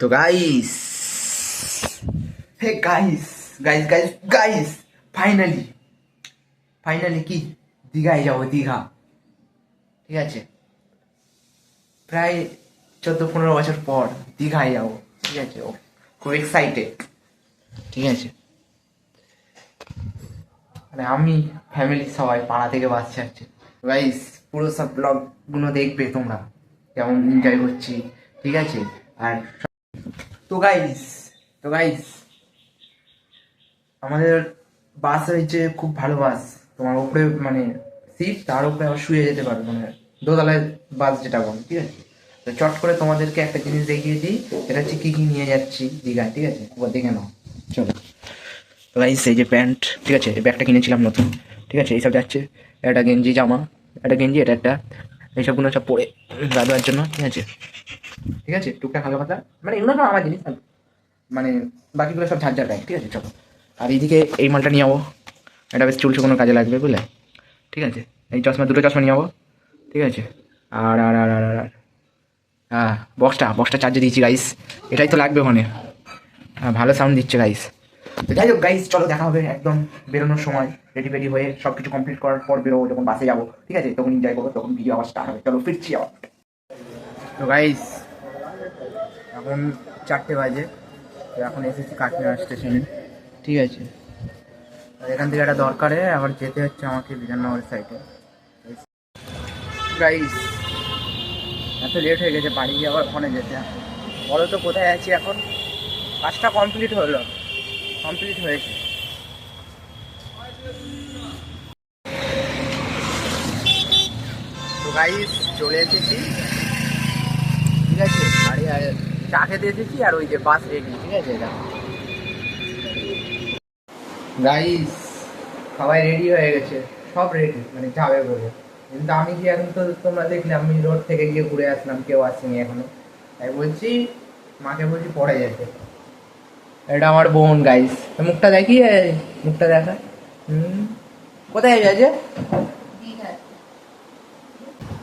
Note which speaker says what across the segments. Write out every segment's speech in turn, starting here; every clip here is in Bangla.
Speaker 1: তো guys hey guys guys guys guys finally finally কি? দীঘায় যাব, দীঘা। ঠিক আছে? প্রায় চোদ্দ, পনেরো বছর পর দীঘায় যাব। ঠিক আছে? ও, খুব এক্সাইটেড ঠিক আছে? মানে আমি ফ্যামিলি সবাই, পাড়া থেকে বাস ছাড়ছে। গাইস পুরো সব ব্লগগুলো দেখবে তোমরা। কেমন এনজয় করছি। ঠিক আছে? আর তো গাইস তো গাইস আমাদের বাস হয়েছে খুব ভালো বাস তোমার উপরে মানে সিট তার উপরে আবার শুয়ে যেতে পারবে মানে দোতলায় বাস যেটা বল, ঠিক আছে? তো চট করে তোমাদেরকে একটা জিনিস দেখিয়ে দিই এটা হচ্ছে কি কি নিয়ে যাচ্ছি দীঘায়, ঠিক আছে? একবার দেখে নাও। চলো। তো গাইস এই যে প্যান্ট ঠিক আছে? এই ব্যাগটা কিনেছিলাম নতুন, ঠিক আছে? এইসব যাচ্ছে। একটা গেঞ্জি জামা একটা গেঞ্জি, এটা একটা। এইসবগুলো সব পরে গা জন্য, ঠিক আছে? ঠিক আছে? টুকটাক হালকা পাতলা। মানে এগুলো সব আমার জিনিস মানে বাকিগুলো সব ঝাড় ব্যাগ ঠিক আছে? চলো। আর এইদিকে এই মালটা নিয়ে যাব এটা বেশ চুলছে কোনো কাজে লাগবে, বুঝলে? ঠিক আছে? এই চশমা, দুটো চশমা নিয়ে যাব ঠিক আছে? আর আর আর আর আর। হ্যাঁ বক্সটা বক্সটা চার্জে দিয়েছি গাইস এটাই তো লাগবে ওখানে। হ্যাঁ ভালো সাউন্ড দিচ্ছে গাইস তো যাই হোক গাইস চলো, দেখা হবে একদম বেরোনোর সময়। রেডি ফেডি হয়ে সব কিছু কমপ্লিট করার পর বেরোবো, যখন বাসে যাব। ঠিক আছে? তখন এনজয় করব, তখন ভিডিও আবার স্টার্ট হবে। চলো, ফিরছি আবার। তো গাইস এখন চারটে বাজে। তো এখন এসেছি কাকিনাড়া স্টেশনে। ঠিক আছে। আর এখান থেকে একটা দরকারে আবার যেতে হচ্ছে আমাকে বিধাননগরের সাইডে গাইস এত লেট হয়ে গেছে বাড়ি গিয়ে আবার ফোনে যেতে। বলো তো কোথায় আছি এখন? কাজটা কমপ্লিট হলো। কমপ্লিট হয়েছে। তো গাইস চলে এসেছি। ঠিক আছে? আর চা খেতে এসেছি আর ওই যে বাস রেডি ঠিক আছে? এটা। গাইস সবাই রেডি হয়ে গেছে সব রেডি মানে যাবে বলে। কিন্তু আমি কি এখন তো তোমরা দেখলে আমি রোড থেকে গিয়ে ঘুরে আসলাম কেউ আসেনি এখনও। তাই বলছি মাকে বলছি পড়ে যেতে। এটা আমার বোন গাইস মুখটা দেখি মুখটা দেখা। হুম। কোথায় যাচ্ছে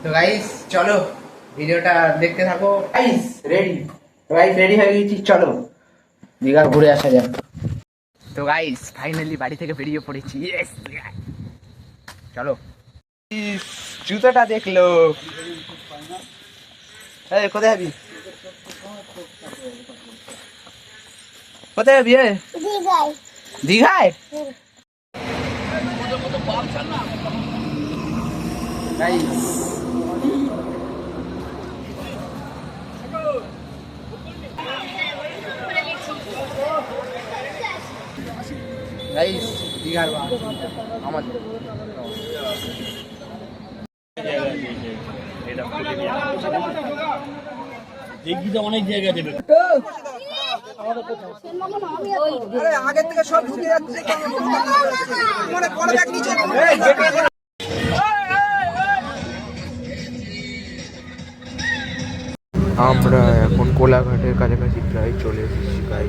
Speaker 1: তো গাইস চলো। ভিডিওটা দেখতে থাকো। গাইস রেডি গাইস রেডি হয়ে গেছি চলো। দীঘা ঘুরে আসা যাক। তো গাইস ফাইনালি বাড়ি থেকে বেরিয়ে পড়েছি। ইয়েস চলো। জুতোটা দেখল। এই কোথায় যাবি কোথায় যাবি?
Speaker 2: দীঘায়।
Speaker 1: দীঘায়? গাইস গাইস দীঘার আমাদের
Speaker 3: দেখবি তো অনেক জায়গা দেবে
Speaker 1: আগের থেকে সব ঢুকে যাচ্ছে। মানে পরে নিচে আমরা এখন কোলাঘাটের কাছাকাছি প্রায় চলে এসেছি গাই